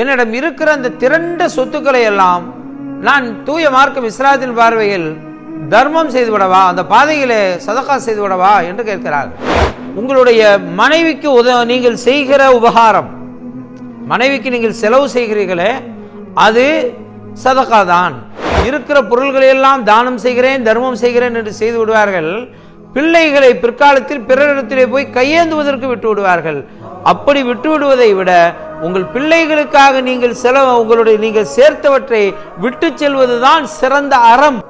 என்னிடம் இருக்கிற அந்த திரண்ட சொத்துக்களை எல்லாம் நான் தூய மார்க்கம் இஸ்லாத்தின் பார்வையில் தர்மம் செய்து விடவா? அந்த பாதையிலே சதகா செய்து விடவா? என்று கேட்கிறார். உங்களுடைய மனைவிக்கு உத நீங்கள் செய்கிற உபகாரம் மனைவிக்கு நீங்கள் செலவு செய்கிறீர்களே அது சதகா தான். இருக்கிற பொருள்களை எல்லாம் தானம் செய்கிறேன் தர்மம் செய்கிறேன் என்று செய்து விடுவார்கள். பிள்ளைகளை பிற்காலத்தில் பிறரிடத்திலே போய் கையேந்துவதற்கு விட்டு விடுவார்கள். அப்படி விட்டு விடுவதை விட உங்கள் பிள்ளைகளுக்காக நீங்கள் செலவு உங்களுடைய நீங்கள் சேர்த்தவற்றை விட்டு செல்வதுதான் சிறந்த அறம்.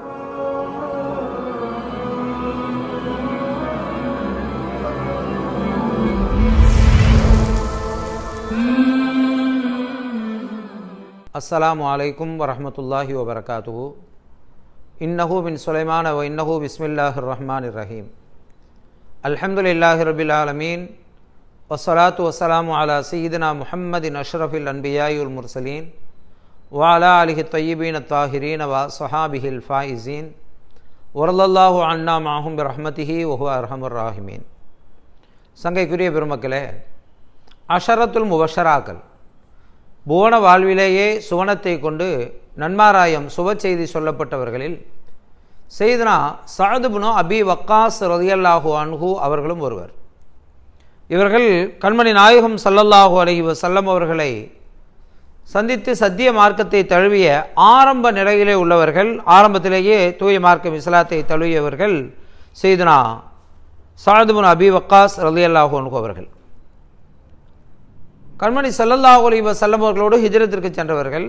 அஸ்ஸலாமு அலைக்கும் வரமத்துல்லாஹி வபரகாத்து இன்னஹூ பின் சுலைமான இன்னஹூ இன்னஹு ரஹ்மான் ரஹீம் அல்ஹம்துலில்லாஹி ரபில் ஆலமீன் வசலாத்து வசலாம் அலா சீதனா முஹம்மதின் அஷ்ரஃபில் அன்பியாயுல் முர்சலீன் வாலா அலிஹி தய்யிபீன் அத்தாஹிரீன் வா சஹாபிஹில் ஃபாயிசீன் வரலல்லாஹு அண்ணா மாஹும் ரஹ்மதிஹி வஹுவ அர்ஹமுர் ராஹிமீன். சங்கைக்குரிய பெருமக்களே அஷரத்துல் முபஷராக்கள் புவன வாழ்விலேயே சுவனத்தை கொண்டு நன்மாராயம் சுப செய்தி சொல்லப்பட்டவர்களில் செய்தனா சாதுபுனோ அபி வக்காஸ் ரதியல்லாஹு அன்ஹு அவர்களும் ஒருவர். இவர்கள் கண்மணி நாயகம் சல்லல்லாஹு அலஹி வசல்லம் அவர்களை சந்தித்து சத்திய மார்க்கத்தை தழுவிய ஆரம்ப நிலையிலே உள்ளவர்கள் ஆரம்பத்திலேயே தூய மார்க்கம் இஸ்லாத்தை தழுவியவர்கள் செய்துனா சாதுபுன் அபி வக்காஸ் ரலியல்லாஹு அன்ஹு அவர்கள். கண்மணி சல்லல்லாஹு அலி வசல்லம் அவர்களோடு ஹிஜரத்திற்கு சென்றவர்கள்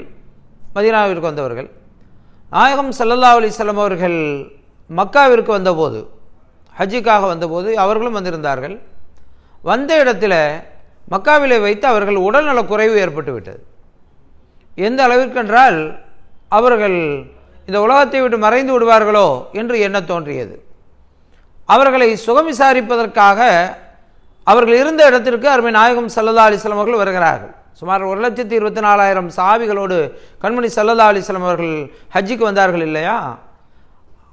மதீனாவிற்கு வந்தவர்கள். நாயகம் சல்லல்லா அலி வஸல்லம் அவர்கள் மக்காவிற்கு வந்தபோது ஹஜ்ஜிக்காக வந்தபோது அவர்களும் வந்திருந்தார்கள். வந்த இடத்துல மக்காவிலே வைத்து அவர்கள் உடல்நல குறைவு ஏற்பட்டு விட்டது எந்த அளவிற்கென்றால் அவர்கள் இந்த உலகத்தை விட்டு மறைந்து விடுவார்களோ என்று எண்ண தோன்றியது. அவர்களை சுகம் விசாரிப்பதற்காக அவர்கள் இருந்த இடத்திற்கு அருமை நாயகம் சல்லதா அலிஸ்லாம் அவர்கள் வருகிறார்கள். சுமார் ஒரு லட்சத்தி இருபத்தி நாலாயிரம் சாவிகளோடு கண்மணி சல்லதா அலிஸ்லாம் அவர்கள் ஹஜ்ஜிக்கு வந்தார்கள் இல்லையா?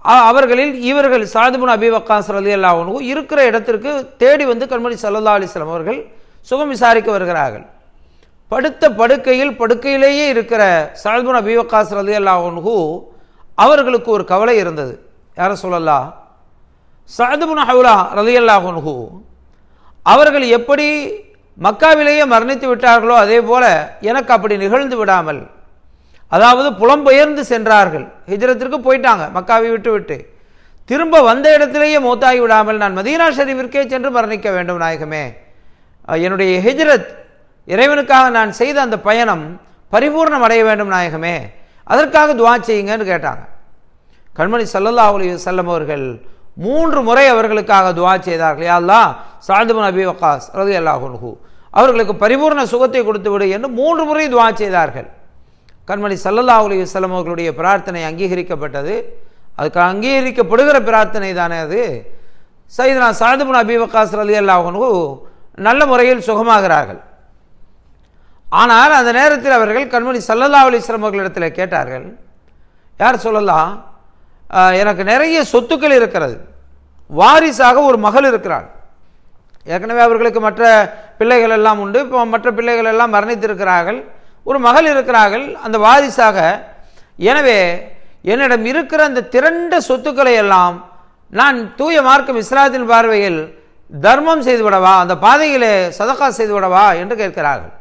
அவர்களில் இவர்கள் சாதிபுன் அபி வக்காஸ் ரலி அல்லாஹனு இருக்கிற இடத்திற்கு தேடி வந்து கண்மணி சல்லா அலிஸ்லாம் அவர்கள் சுகம் விசாரிக்க வருகிறார்கள். படுத்த படுக்கையில் படுக்கையிலேயே இருக்கிற சாதிபுன் அபி வக்காஸ் ரலி அல்லாஹனு அவர்களுக்கு ஒரு கவலை இருந்தது. யார சொல்லலாம் சாதுபுன் ஹவுலா ரலி அல்லாஹனு அவர்கள் எப்படி மக்காவிலேயே மரணித்து விட்டார்களோ அதே போல எனக்கு அப்படி நிகழ்ந்து விடாமல் அதாவது புலம்பெயர்ந்து சென்றார்கள். ஹிஜ்ரத்திற்கு போயிட்டாங்க. மக்காவை விட்டு விட்டு திரும்ப வந்த இடத்திலேயே மூத்தாகி விடாமல் நான் மதீனா ஷரீஃபிற்கே சென்று மரணிக்க வேண்டும் நாயகமே. என்னுடைய ஹிஜ்ரத் இறைவனுக்காக நான் செய்த அந்த பயணம் பரிபூர்ணம் அடைய வேண்டும் நாயகமே. அதற்காக துவா செய்யுங்கன்னு கேட்டாங்க. கண்மணி சல்லல்லா அலி செல்லம் அவர்கள் மூன்று முறை அவர்களுக்காக துவா செய்தார்கள். யா அல்லாஹ் சாதுபன் அபி வக்காஸ் ரதி அவர்களுக்கு பரிபூர்ண சுகத்தை கொடுத்து விடு என்று மூன்று முறை துவா செய்தார்கள். கண்மணி சல்லல்லா அலி வல்லம் அவர்களுடைய பிரார்த்தனை அங்கீகரிக்கப்பட்டது. அதுக்கு அங்கீகரிக்கப்படுகிற பிரார்த்தனை தானே அது? சைதனா சாதுபுன் அபி வக்காஸ் ரதி அல்லாஹுன்ஹு நல்ல முறையில் சுகமாகிறார்கள். ஆனால் அந்த நேரத்தில் அவர்கள் கண்மணி சல்லல்லா அலிஸ்லாம் அவர்களிடத்தில் கேட்டார்கள் யார் சொல்லலாம் எனக்கு நிறைய சொத்துக்கள் இருக்கிறது. வாரிசாக ஒரு மகள் இருக்கிறாள். ஏற்கனவே அவர்களுக்கு மற்ற பிள்ளைகள் எல்லாம் உண்டு. இப்போ மற்ற பிள்ளைகள் எல்லாம் மரணித்திருக்கிறார்கள். ஒரு மகள் இருக்கிறார்கள் அந்த வாரிசாக. எனவே என்னிடம் இருக்கிற அந்த திரண்ட சொத்துக்களை எல்லாம் நான் தூய மார்க்கம் இஸ்லாத்தின் பார்வையில் தர்மம் செய்து விடவா அந்த பாதையிலே சதகா செய்து விடவா என்று கேட்கிறார்கள்.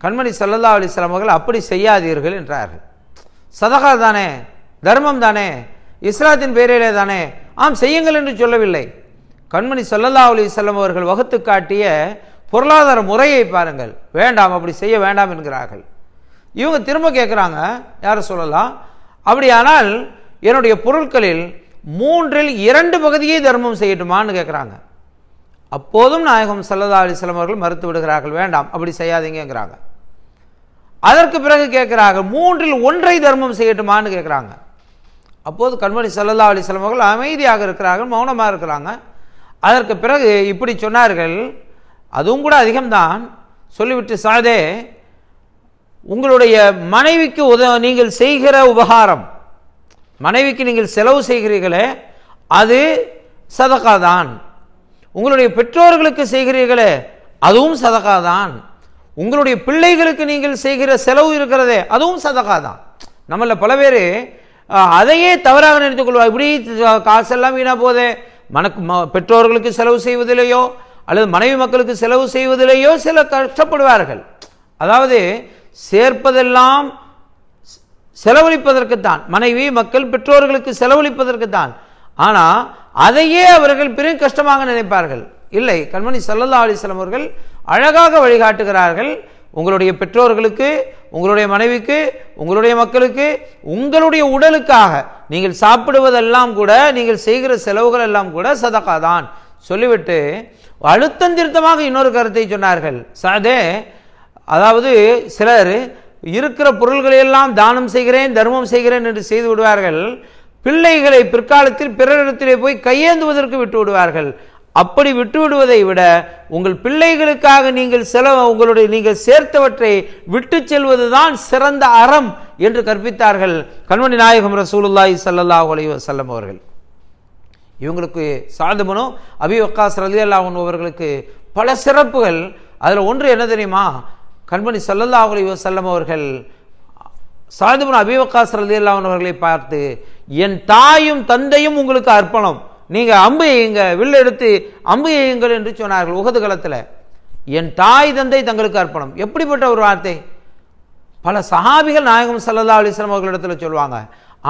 கண்மணி சல்லல்லா அலிஸ்லாம் அவர்கள் அப்படி செய்யாதீர்கள் என்றார்கள். சதகா தானே தர்மம் தானே இஸ்லாத்தின் பேரிலே தானே ஆம் செய்யுங்கள் என்று சொல்லவில்லை. கண்மணி சல்லல்லா அலிஸ்லாம் அவர்கள் வகுத்து காட்டிய பொருளாதார முறையை பாருங்கள். வேண்டாம் அப்படி செய்ய வேண்டாம் என்கிறார்கள். இவங்க திரும்ப கேட்குறாங்க யாரும் சொல்லலாம்? அப்படியானால் என்னுடைய பொருட்களில் மூன்றில் இரண்டு பகுதியை தர்மம் செய்யட்டுமான்னு கேட்குறாங்க அப்போதும் நாயகம் சல்லதா அலிஸ்லாம் அவர்கள் மறுத்து விடுகிறார்கள் வேண்டாம் அப்படி செய்யாதீங்கங்கிறாங்க. அதற்கு பிறகு கேட்குறாங்க மூன்றில் ஒன்றை தர்மம் செய்யட்டுமான்னு கேட்குறாங்க அப்போது கண்மணி சல்லல்லா அலிஸ்லாம் அவர்கள் அமைதியாக இருக்கிறார்கள் மௌனமாக இருக்கிறாங்க. அதற்கு பிறகு இப்படி சொன்னார்கள் அதுவும் கூட அதிகம்தான். சொல்லிவிட்டு சாதே உங்களுடைய மனைவிக்கு உத நீங்கள் செய்கிற உபகாரம் மனைவிக்கு நீங்கள் செலவு செய்கிறீர்களே அது சதகா தான் உங்களுடைய பெற்றோர்களுக்கு செய்கிறீர்களே அதுவும் சதகா தான் உங்களுடைய பிள்ளைகளுக்கு நீங்கள் செய்கிற செலவு இருக்கிறதே அதுவும் சதகா தான் நம்மள பல பேர் அதையே தவறாக நினைத்துக் கொள்வார் இப்படி காசெல்லாம் வீணா போதே. மனக்கு ம- பெற்றோர்களுக்கு செலவு செய்வதிலேயோ அல்லது மனைவி மக்களுக்கு செலவு செய்வதிலேயோ சில கஷ்டப்படுவார்கள். அதாவது சேர்ப்பதெல்லாம் செலவழிப்பதற்குத்தான். மனைவி மக்கள் பெற்றோர்களுக்கு செலவழிப்பதற்குத்தான். ஆனால் அதையே அவர்கள் பெரும் கஷ்டமாக நினைப்பார்கள். இல்லை கண்மணி சல்லல்லா அலிஸ்லாம் அவர்கள் அழகாக வழிகாட்டுகிறார்கள். உங்களுடைய பெற்றோர்களுக்கு உங்களுடைய மனைவிக்கு உங்களுடைய மக்களுக்கு உங்களுடைய உடலுக்காக நீங்கள் சாப்பிடுவதெல்லாம் கூட நீங்கள் செய்கிற செலவுகள் எல்லாம் கூட சதகா தான் சொல்லிவிட்டு அழுத்தம் திருத்தமாக இன்னொரு கருத்தை சொன்னார்கள். அதே அதாவது சிலர் இருக்கிற பொருள்களையெல்லாம் தானம் செய்கிறேன் தர்மம் செய்கிறேன் என்று செய்து விடுவார்கள். பிள்ளைகளை பிற்காலத்தில் பிறரிடத்திலே போய் கையேந்துவதற்கு விட்டு விடுவார்கள். அப்படி விட்டு விடுவதை விட உங்கள் பிள்ளைகளுக்காக நீங்கள் செலவு உங்களுடைய நீங்கள் சேர்த்தவற்றை விட்டு செல்வதுதான் சிறந்த அறம் என்று கற்பித்தார்கள் கண்மணி நாயகம் ரசூலுல்லாய் சல்லாஹ் அலி வசல்லம் அவர்கள். இவங்களுக்கு சாதுமனோ அபி வக்காஸ் ரலி அல்லாஹன் அவர்களுக்கு பல சிறப்புகள். அதில் ஒன்று என்ன தெரியுமா? கண்மணி சல்லல்லா அலைஹி வஸல்லம் அவர்கள் சாதுமன் அபி வக்காஸ் ரலி அல்லாஹன் அவர்களை பார்த்து என் தாயும் தந்தையும் உங்களுக்கு அர்ப்பணம். நீங்கள் அம்பு எய்யுங்க வில்லு எடுத்து அம்பு எய்யுங்கள் என்று சொன்னார்கள் உகது களத்தில் என் தாய் தந்தை தங்களுக்கு அர்ப்பணம். எப்படிப்பட்ட ஒரு வார்த்தை? பல சஹாபிகள் நாயகம் சல்லல்லா அலிஸ்லாம் அவர்களிடத்தில் சொல்லுவாங்க.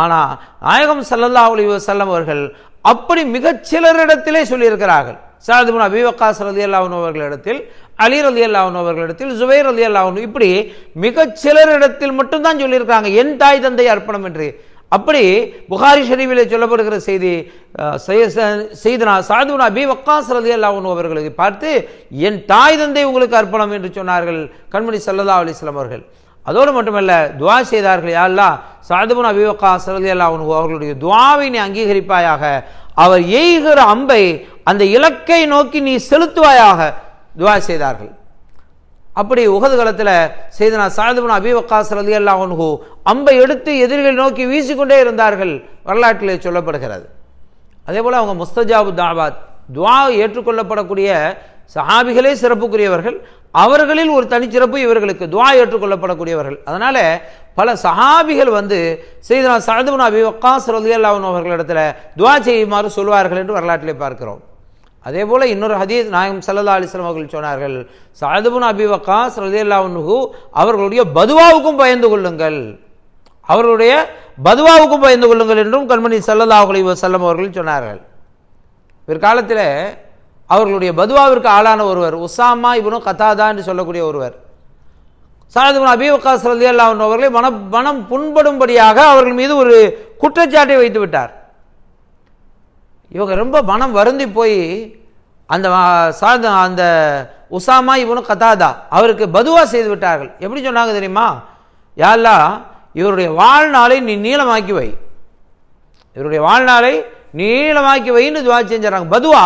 ஆனால் நாயகம் சல்லல்லா அலி வசல்லம் அவர்கள் அப்படி மிகச் சிலரிடத்திலே சொல்லியிருக்கிறார்கள் சாதிபுன் அபிவக்காஸ் ரதி அல்லாவன் அவர்களிடத்தில் அலி ரதி அல்லாவன் அவர்களிடத்தில் ஜுபைர் ரதி அல்லாவன் இப்படி மிகச் சிலரிடத்தில் மட்டும்தான் சொல்லியிருக்காங்க என் தாய் தந்தை அர்ப்பணம் என்று. அப்படி புகாரி ஷெரீஃபிலே சொல்லப்படுகிற செய்தி செய்ய- செய்தனா சாதுனா பி வக்காஸ் ரதி அல்லாஹன் அவர்களுக்கு பார்த்து என் தாய் தந்தை உங்களுக்கு அர்ப்பணம் என்று சொன்னார்கள். கண்மணி சல்லல்லா அலிஸ்லாம் அவர்கள். அதோடு மட்டுமல்ல துவா செய்தார்கள் யாழ்லா சாதுபுன் அபிவக்கா சரதி உனக்கு அவர்களுடைய துவாவை நீ அங்கீகரிப்பாயாக அவர் எய்கிற அம்பை அந்த இலக்கை நோக்கி நீ செலுத்துவாயாக துவா செய்தார்கள். அப்படி உகது காலத்தில் செய்தனா சாதுபுன் அபிவக்கா சரதி உனகு அம்பை எடுத்து எதிரிகளை நோக்கி வீசிக்கொண்டே இருந்தார்கள் வரலாற்றிலே சொல்லப்படுகிறது. அதே போல் அவங்க முஸ்தஜாபு தாபாத் துவா ஏற்றுக்கொள்ளப்படக்கூடிய சஹாபிகளே சிறப்புக்குரியவர்கள் அவர்களில் ஒரு தனிச்சிறப்பு இவர்களுக்கு துவா ஏற்றுக்கொள்ளப்படக்கூடியவர்கள். அதனால பல சஹாபிகள் வந்து செய்தனா சரதுனா அபி வக்காஸ் ரலியல்லாஹு அவர்களிடத்தில் துவா செய்யுமாறு சொல்வார்கள் என்று வரலாற்றிலே பார்க்கிறோம். அதே போல் இன்னொரு ஹதீஸ் நாயகம் சல்லல்லா அலிஸ்லாம் அவர்கள் சொன்னார்கள் சாதுபுன் அபி வக்காஸ் ரலியல்லாஹு அவர்களுடைய பதுவாவுக்கும் பயந்து கொள்ளுங்கள். அவர்களுடைய பதுவாவுக்கும் பயந்து கொள்ளுங்கள் என்றும் கண்மணி சல்லதா அலி வசல்லம் அவர்கள் சொன்னார்கள். பிற்காலத்தில் அவர்களுடைய பதுவாவிற்கு ஆளான ஒருவர் உசாமா இவனும் கத்தாதா என்று சொல்லக்கூடிய ஒருவர். சாரதுபுன் அபி வக்காஸ் ரலியல்லாஹு அவர்களை மன மனம் புண்படும்படியாக அவர்கள் மீது ஒரு குற்றச்சாட்டை வைத்து விட்டார். இவங்க ரொம்ப மனம் வருந்தி போய் அந்த ஆ, அந்த உசாமா இவனும் கதாதா அவருக்கு பதுவா செய்து விட்டார்கள். எப்படி சொன்னாங்க தெரியுமா? யாழ்லா இவருடைய வாழ்நாளை நீ நீளமாக்கி வை. இவருடைய வாழ்நாளை நீளமாக்கி வைன்னு துவா செஞ்சாங்க. பதுவா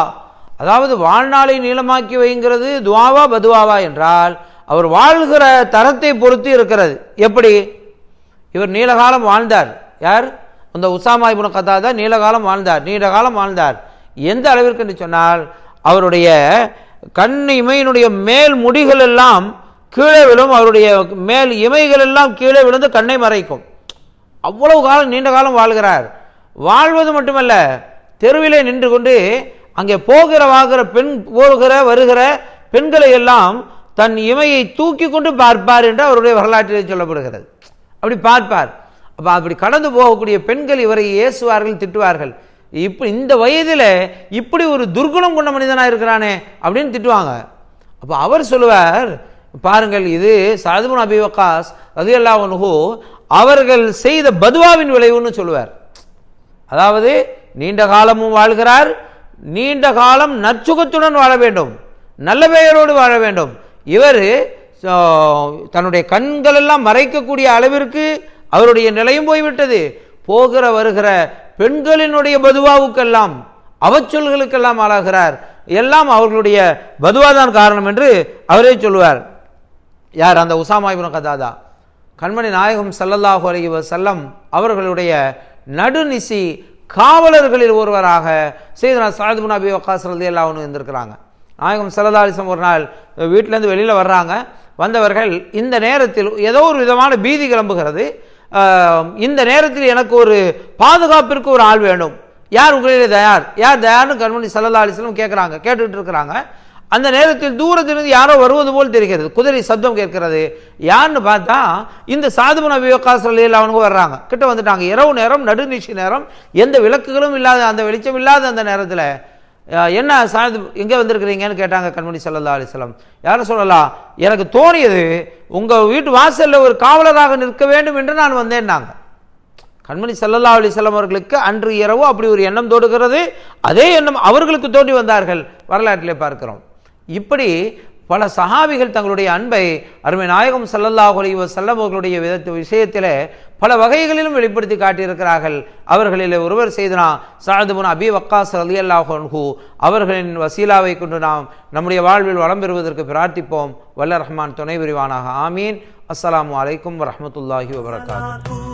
அதாவது வாழ்நாளை நீளமாக்கி வைங்கிறது துவாவா பதுவாவா என்றால் அவர் வாழ்கிற தரத்தை பொறுத்து இருக்கிறது. எப்படி? இவர் நீலகாலம் வாழ்ந்தார். யார்? அந்த உசாமா இப்னு தான் நீண்ட வாழ்ந்தார். நீண்ட காலம் வாழ்ந்தார். எந்த அளவிற்கு என்று சொன்னால் அவருடைய கண் இமையினுடைய மேல் முடிகள் எல்லாம் கீழே விழும் அவருடைய மேல் இமைகள் எல்லாம் கீழே விழுந்து கண்ணை மறைக்கும். அவ்வளவு காலம் நீண்ட காலம் வாழ்கிறார். வாழ்வது மட்டுமல்ல தெருவிலே நின்று கொண்டு அங்கே போகிற வாகிற பெண் போகிற வருகிற பெண்களை எல்லாம் தன் இமையை தூக்கி கொண்டு பார்ப்பார் என்று அவருடைய வரலாற்றிலே சொல்லப்படுகிறது. அப்படி பார்ப்பார். அப்போ அப்படி கடந்து போகக்கூடிய பெண்கள் இவரை ஏசுவார்கள் திட்டுவார்கள். இப்படி இந்த வயதில் இப்படி ஒரு துர்குணம் கொண்ட மனிதனா இருக்கிறானே அப்படின்னு திட்டுவாங்க. அப்போ அவர் சொல்லுவார் பாருங்கள் இது சாதுபுன் அபி வக்காஸ் ரலியல்லாஹு அன்ஹு அவர்கள் செய்த பதுவாவின் விளைவுன்னு சொல்லுவார். அதாவது நீண்ட காலமும் வாழ்கிறார் நீண்ட காலம் நற்சுகத்துடன் வாழ வேண்டும். நல்ல பெயரோடு வாழ வேண்டும். இவர் தன்னுடைய கண்களெல்லாம் மறைக்கக்கூடிய அளவிற்கு அவருடைய நிலையும் போய்விட்டது. போகிற வருகிற பெண்களினுடைய பதுவாவுக்கெல்லாம் அவச்சொல்களுக்கெல்லாம் ஆளாகிறார். எல்லாம் அவர்களுடைய பதுவாதான் காரணம் என்று அவரே சொல்லுவார். யார்? அந்த உசாமா கதாதா. கண்மணி நாயகம் ஸல்லல்லாஹு அலைஹி செல்லம் அவர்களுடைய நடுநிசி காவலர்களில் ஒருவராக செய்தனா சாத் பின் அபி வக்காஸ் ரலியல்லாஹு அன்ஹு இருந்திருக்கிறாங்க. நாயகம் சலதாலிசம் ஒரு நாள் வீட்டிலேருந்து வெளியில் வர்றாங்க. வந்தவர்கள் இந்த நேரத்தில் ஏதோ ஒரு விதமான பீதி கிளம்புகிறது. இந்த நேரத்தில் எனக்கு ஒரு பாதுகாப்பிற்கு ஒரு ஆள் வேணும் யார் உங்களிலே தயார்? யார் தயார்னு கண்மணி சல்லல்லா அலிஸ்லம் கேட்குறாங்க கேட்டுட்டு இருக்கிறாங்க. அந்த நேரத்தில் தூரத்திலிருந்து யாரோ வருவது போல் தெரிகிறது. குதிரை சப்தம் கேட்கிறது. யாருன்னு பார்த்தா இந்த சாதுபு நபி அவனுக்கு வர்றாங்க. கிட்ட வந்துட்டாங்க. இரவு நேரம் நடுநீச்சி நேரம். எந்த விளக்குகளும் இல்லாத அந்த வெளிச்சம் இல்லாத அந்த நேரத்தில் என்ன சாது எங்கே வந்திருக்கிறீங்கன்னு கேட்டாங்க கண்மணி சல்லா அலிஸ்லாம் யாரும் சொல்லலாம் எனக்கு தோணியது உங்கள் வீட்டு வாசலில் ஒரு காவலராக நிற்க வேண்டும் என்று நான் வந்தேன்னாங்க. கண்மணி சல்லல்லா அலிஸ்லாம் அவர்களுக்கு அன்று இரவு அப்படி ஒரு எண்ணம் தோடுகிறது அதே எண்ணம் அவர்களுக்கு தோண்டி வந்தார்கள். வரலாற்றிலே பார்க்கிறோம். இப்படி பல சஹாபிகள் தங்களுடைய அன்பை அருமை நாயகம் ஸல்லல்லாஹு அலைஹி வஸல்லம் அவர்களுடைய விதத்து விஷயத்திலே பல வகைகளிலும் வெளிப்படுத்தி காட்டியிருக்கிறார்கள். அவர்களில் ஒருவர் செய்தனா சாதுபுன் அபி வக்காஸ் ரலியல்லாஹு அன்ஹு. அவர்களின் வசீலாவை கொண்டு நாம் நம்முடைய வாழ்வில் வளம் பெறுவதற்கு பிரார்த்திப்போம். வல்ல ரஹ்மான் துணை புரிவானாக. ஆமீன். அஸ்ஸலாமு அலைக்கும் வரஹ்மத்துல்லாஹி வபரகாத்துஹு